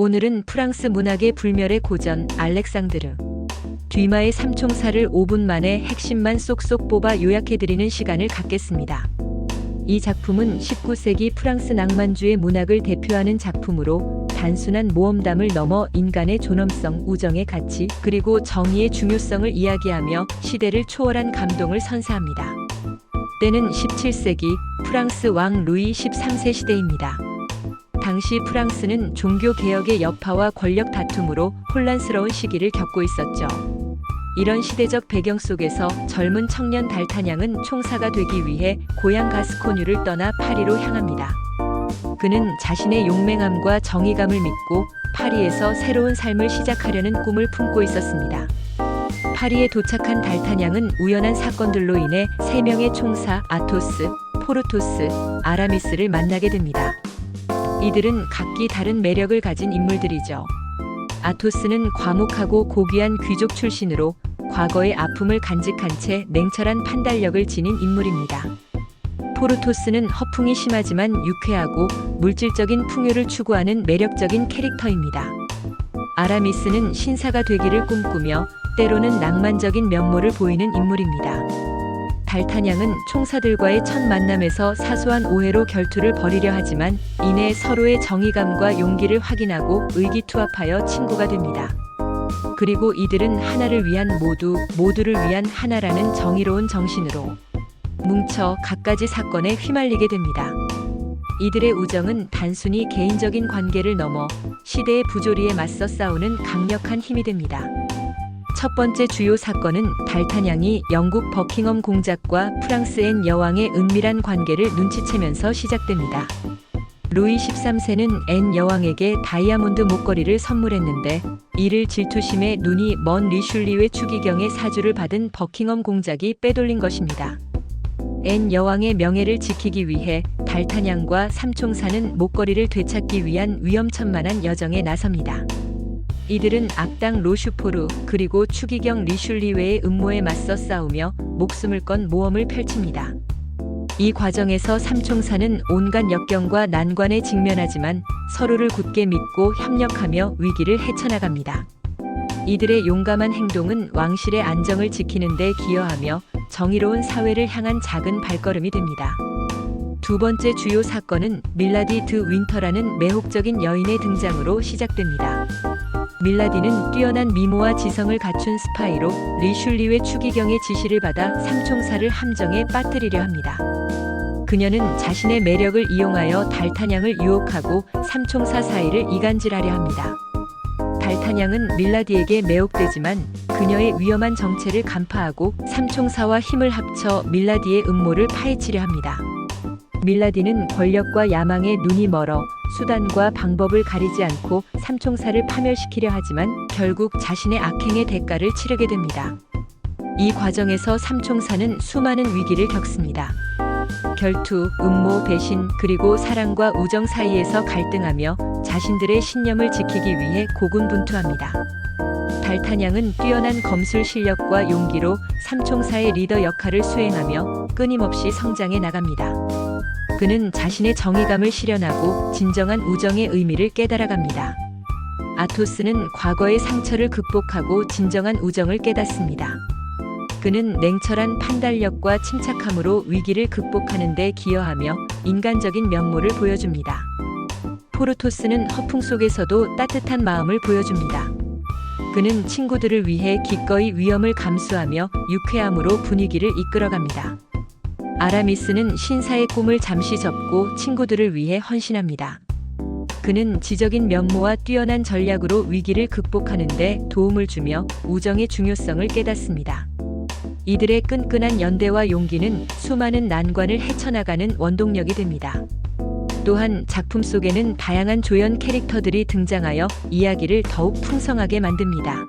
오늘은 프랑스 문학의 불멸의 고전 알렉상드르 뒤마의 삼총사를 5분 만에 핵심만 쏙쏙 뽑아 요약해드리는 시간을 갖겠습니다. 이 작품은 19세기 프랑스 낭만주의 문학을 대표하는 작품으로 단순한 모험담을 넘어 인간의 존엄성, 우정의 가치, 그리고 정의의 중요성을 이야기하며 시대를 초월한 감동을 선사합니다. 때는 17세기 프랑스 왕 루이 13세 시대입니다. 당시 프랑스는 종교 개혁의 여파와 권력 다툼으로 혼란스러운 시기를 겪고 있었죠. 이런 시대적 배경 속에서 젊은 청년 달타냥은 총사가 되기 위해 고향 가스코뉴를 떠나 파리로 향합니다. 그는 자신의 용맹함과 정의감을 믿고 파리에서 새로운 삶을 시작하려는 꿈을 품고 있었습니다. 파리에 도착한 달타냥은 우연한 사건들로 인해 세 명의 총사 아토스, 포르토스, 아라미스를 만나게 됩니다. 이들은 각기 다른 매력을 가진 인물들이죠. 아토스는 과묵하고 고귀한 귀족 출신으로 과거의 아픔을 간직한 채 냉철한 판단력을 지닌 인물입니다. 포르토스는 허풍이 심하지만 유쾌하고 물질적인 풍요를 추구하는 매력적인 캐릭터입니다. 아라미스는 신사가 되기를 꿈꾸며 때로는 낭만적인 면모를 보이는 인물입니다. 달타냥은 총사들과의 첫 만남에서 사소한 오해로 결투를 벌이려 하지만 이내 서로의 정의감과 용기를 확인하고 의기투합하여 친구가 됩니다. 그리고 이들은 하나를 위한 모두, 모두를 위한 하나라는 정의로운 정신으로 뭉쳐 갖가지 사건에 휘말리게 됩니다. 이들의 우정은 단순히 개인적인 관계를 넘어 시대의 부조리에 맞서 싸우는 강력한 힘이 됩니다. 첫 번째 주요 사건은 달타냥이 영국 버킹엄 공작과 프랑스 앤 여왕의 은밀한 관계를 눈치채면서 시작됩니다. 루이 13세는 앤 여왕에게 다이아몬드 목걸이를 선물했는데 이를 질투심에 눈이 먼 리슐리의 추기경의 사주를 받은 버킹엄 공작이 빼돌린 것입니다. 앤 여왕의 명예를 지키기 위해 달타냥과 삼총사는 목걸이를 되찾기 위한 위험천만한 여정에 나섭니다. 이들은 악당 로슈포르 그리고 추기경 리슐리웨의 음모에 맞서 싸우며 목숨을 건 모험을 펼칩니다. 이 과정에서 삼총사는 온갖 역경과 난관에 직면하지만 서로를 굳게 믿고 협력하며 위기를 헤쳐나갑니다. 이들의 용감한 행동은 왕실의 안정을 지키는 데 기여하며 정의로운 사회를 향한 작은 발걸음이 됩니다. 두 번째 주요 사건은 밀라디 드 윈터라는 매혹적인 여인의 등장으로 시작됩니다. 밀라디는 뛰어난 미모와 지성을 갖춘 스파이로 리슐리의 추기경의 지시를 받아 삼총사를 함정에 빠뜨리려 합니다. 그녀는 자신의 매력을 이용하여 달타냥을 유혹하고 삼총사 사이를 이간질하려 합니다. 달타냥은 밀라디에게 매혹되지만 그녀의 위험한 정체를 간파하고 삼총사와 힘을 합쳐 밀라디의 음모를 파헤치려 합니다. 밀라디는 권력과 야망에 눈이 멀어 수단과 방법을 가리지 않고 삼총사를 파멸시키려 하지만 결국 자신의 악행의 대가를 치르게 됩니다. 이 과정에서 삼총사는 수많은 위기를 겪습니다. 결투, 음모, 배신, 그리고 사랑과 우정 사이에서 갈등하며 자신들의 신념을 지키기 위해 고군분투합니다. 달타냥은 뛰어난 검술 실력과 용기로 삼총사의 리더 역할을 수행하며 끊임없이 성장해 나갑니다. 그는 자신의 정의감을 실현하고 진정한 우정의 의미를 깨달아갑니다. 아토스는 과거의 상처를 극복하고 진정한 우정을 깨닫습니다. 그는 냉철한 판단력과 침착함으로 위기를 극복하는 데 기여하며 인간적인 면모를 보여줍니다. 포르토스는 허풍 속에서도 따뜻한 마음을 보여줍니다. 그는 친구들을 위해 기꺼이 위험을 감수하며 유쾌함으로 분위기를 이끌어갑니다. 아라미스는 신사의 꿈을 잠시 접고 친구들을 위해 헌신합니다. 그는 지적인 면모와 뛰어난 전략으로 위기를 극복하는데 도움을 주며 우정의 중요성을 깨닫습니다. 이들의 끈끈한 연대와 용기는 수많은 난관을 헤쳐나가는 원동력이 됩니다. 또한 작품 속에는 다양한 조연 캐릭터들이 등장하여 이야기를 더욱 풍성하게 만듭니다.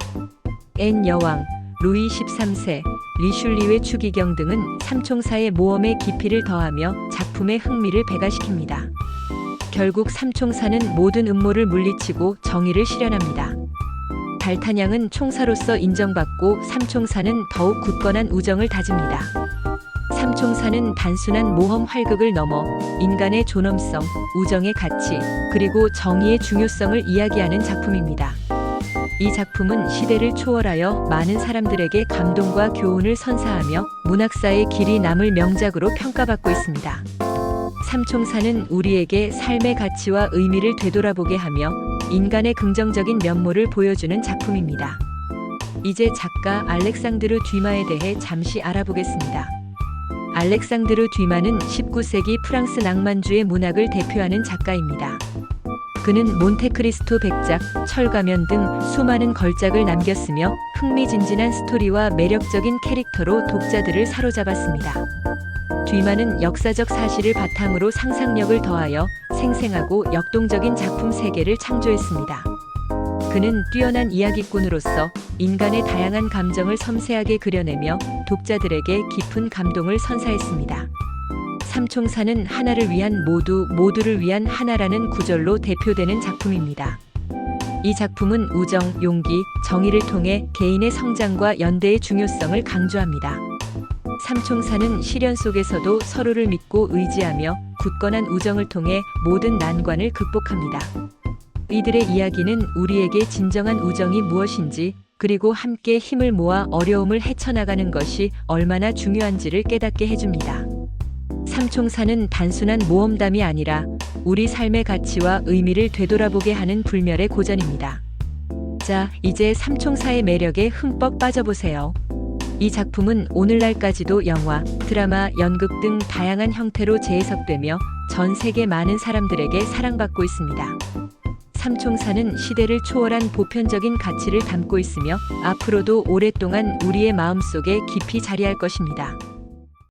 앤 여왕, 루이 13세, 리슐리의 추기경 등은 삼총사의 모험의 깊이를 더하며 작품의 흥미를 배가시킵니다. 결국 삼총사는 모든 음모를 물리치고 정의를 실현합니다. 달타냥은 총사로서 인정받고 삼총사는 더욱 굳건한 우정을 다집니다. 삼총사는 단순한 모험 활극을 넘어 인간의 존엄성, 우정의 가치, 그리고 정의의 중요성을 이야기하는 작품입니다. 이 작품은 시대를 초월하여 많은 사람들에게 감동과 교훈을 선사하며 문학사의 길이 남을 명작으로 평가받고 있습니다. 삼총사는 우리에게 삶의 가치와 의미를 되돌아보게 하며 인간의 긍정적인 면모를 보여주는 작품입니다. 이제 작가 알렉상드르 뒤마에 대해 잠시 알아보겠습니다. 알렉상드르 뒤마는 19세기 프랑스 낭만주의 문학을 대표하는 작가입니다. 그는 몬테크리스토 백작, 철가면 등 수많은 걸작을 남겼으며 흥미진진한 스토리와 매력적인 캐릭터로 독자들을 사로잡았습니다. 뒤마는 역사적 사실을 바탕으로 상상력을 더하여 생생하고 역동적인 작품 세계를 창조했습니다. 그는 뛰어난 이야기꾼으로서 인간의 다양한 감정을 섬세하게 그려내며 독자들에게 깊은 감동을 선사했습니다. 삼총사는 하나를 위한 모두, 모두를 위한 하나라는 구절로 대표되는 작품입니다. 이 작품은 우정, 용기, 정의를 통해 개인의 성장과 연대의 중요성을 강조합니다. 삼총사는 시련 속에서도 서로를 믿고 의지하며 굳건한 우정을 통해 모든 난관을 극복합니다. 이들의 이야기는 우리에게 진정한 우정이 무엇인지 그리고 함께 힘을 모아 어려움을 헤쳐나가는 것이 얼마나 중요한지를 깨닫게 해줍니다. 삼총사는 단순한 모험담이 아니라 우리 삶의 가치와 의미를 되돌아보게 하는 불멸의 고전입니다. 자, 이제 삼총사의 매력에 흠뻑 빠져보세요. 이 작품은 오늘날까지도 영화, 드라마, 연극 등 다양한 형태로 재해석되며 전 세계 많은 사람들에게 사랑받고 있습니다. 삼총사는 시대를 초월한 보편적인 가치를 담고 있으며 앞으로도 오랫동안 우리의 마음속에 깊이 자리할 것입니다.